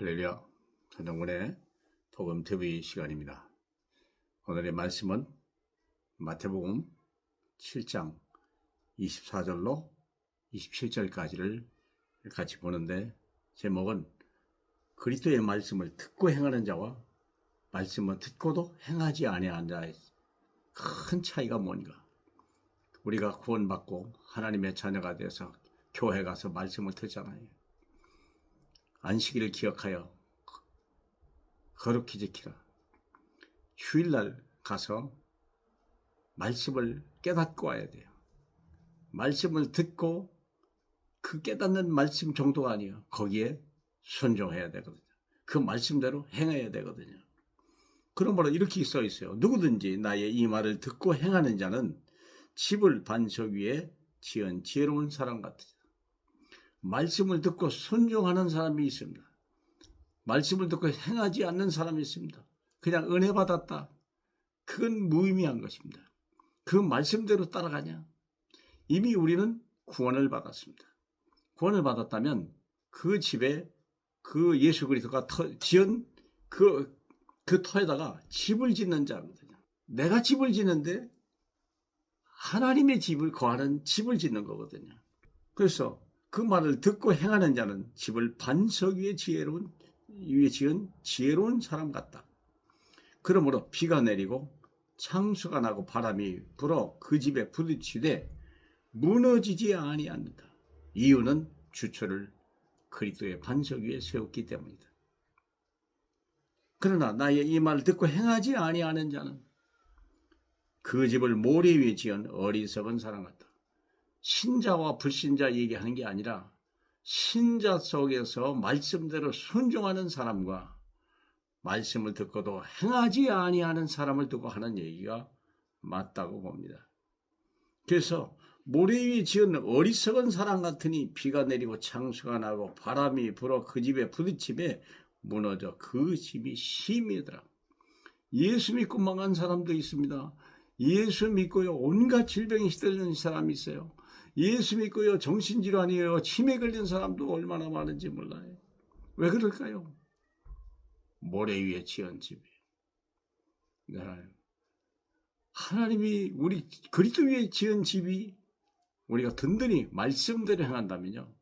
할렐루야 전정군의 복음 TV 시간입니다. 오늘의 말씀은 마태복음 7장 24절로 27절까지를 같이 보는데 제목은 그리스도의 말씀을 듣고 행하는 자와 말씀을 듣고도 행하지 아니하는 자의 큰 차이가 뭔가 우리가 구원받고 하나님의 자녀가 돼서 교회 가서 말씀을 듣잖아요. 안식일을 기억하여 거룩히 지키라. 휴일날 가서 말씀을 깨닫고 와야 돼요. 말씀을 듣고 그 깨닫는 말씀 정도가 아니에요. 거기에 순종해야 되거든요. 그 말씀대로 행해야 되거든요. 그러므로 이렇게 써 있어요. 누구든지 나의 이 말을 듣고 행하는 자는 집을 반석 위에 지은 지혜로운 사람 같으다. 말씀을 듣고 순종하는 사람이 있습니다. 말씀을 듣고 행하지 않는 사람이 있습니다. 그냥 은혜 받았다. 그건 무의미한 것입니다. 그 말씀대로 따라가냐? 이미 우리는 구원을 받았습니다. 구원을 받았다면 그 집에 그 예수 그리스도가 터, 지은 그, 그 터에다가 집을 짓는 자거든요. 내가 집을 짓는데 하나님의 집을 거하는 집을 짓는 거거든요. 그래서 그 말을 듣고 행하는 자는 집을 반석 위에 지혜로운 위에 지은 지혜로운 사람 같다. 그러므로 비가 내리고 창수가 나고 바람이 불어 그 집에 부딪히되 무너지지 아니한다. 이유는 주초를 그리스도의 반석 위에 세웠기 때문이다. 그러나 나의 이 말을 듣고 행하지 아니하는 자는 그 집을 모래 위에 지은 어리석은 사람 같다. 신자와 불신자 얘기하는 게 아니라 신자 속에서 말씀대로 순종하는 사람과 말씀을 듣고도 행하지 아니하는 사람을 두고 하는 얘기가 맞다고 봅니다. 그래서 모래 위에 지은 어리석은 사람 같으니 비가 내리고 창수가 나고 바람이 불어 그 집에 부딪힘에 무너져 그 집이 심이더라. 예수 믿고 망한 사람도 있습니다. 예수 믿고요 온갖 질병이 시달리는 사람이 있어요. 예수 믿고요 정신질환이에요 치매 걸린 사람도 얼마나 많은지 몰라요. 왜 그럴까요? 모래 위에 지은 집이에요. 네. 하나님이 우리 그리스도 위에 지은 집이 우리가 든든히 말씀대로 행한다면요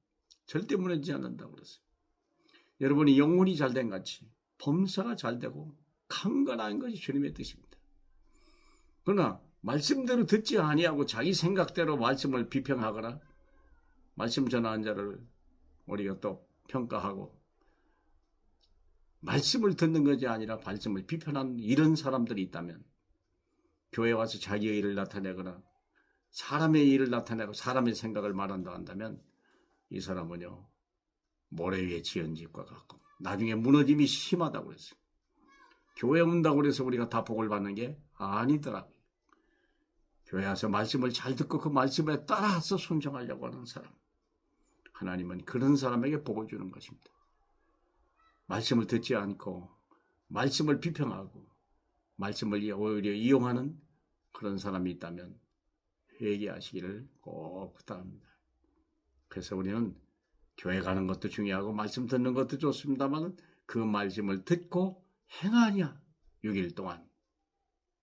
절대 무너지지 않는다고 그랬어요. 여러분이 영혼이 잘 된 같이 범사가 잘 되고 강건한 것이 주님의 뜻입니다. 그러나 말씀대로 듣지 아니하고 자기 생각대로 말씀을 비평하거나 말씀 전하는 자를 우리가 또 평가하고 말씀을 듣는 것이 아니라 말씀을 비판하는 이런 사람들이 있다면 교회 와서 자기의 일을 나타내거나 사람의 일을 나타내고 사람의 생각을 말한다 한다면 이 사람은요 모래 위에 지은 집과 같고 나중에 무너짐이 심하다고 그랬어요. 교회 온다고 그래서 우리가 다 복을 받는 게 아니더라고요. 교회 와서 말씀을 잘 듣고 그 말씀에 따라서 순종하려고 하는 사람. 하나님은 그런 사람에게 복을 주는 것입니다. 말씀을 듣지 않고 말씀을 비평하고 말씀을 오히려 이용하는 그런 사람이 있다면 회개하시기를 꼭 부탁합니다. 그래서 우리는 교회 가는 것도 중요하고 말씀 듣는 것도 좋습니다만 그 말씀을 듣고 행하냐 6일 동안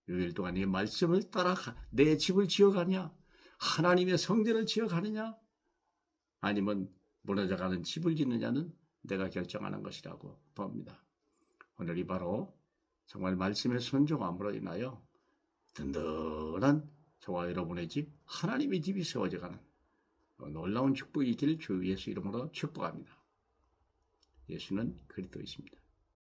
6일 동안 이 말씀을 따라 내 집을 지어가냐 하나님의 성전을 지어가느냐 아니면 무너져가는 집을 짓느냐는 내가 결정하는 것이라고 봅니다. 오늘이 바로 정말 말씀의 순종함으로 인하여 든든한 저와 여러분의 집, 하나님의 집이 세워져가는 놀라운 축복이 있기를 주 예수 이름으로 축복합니다. 예수는 그리스도이십니다.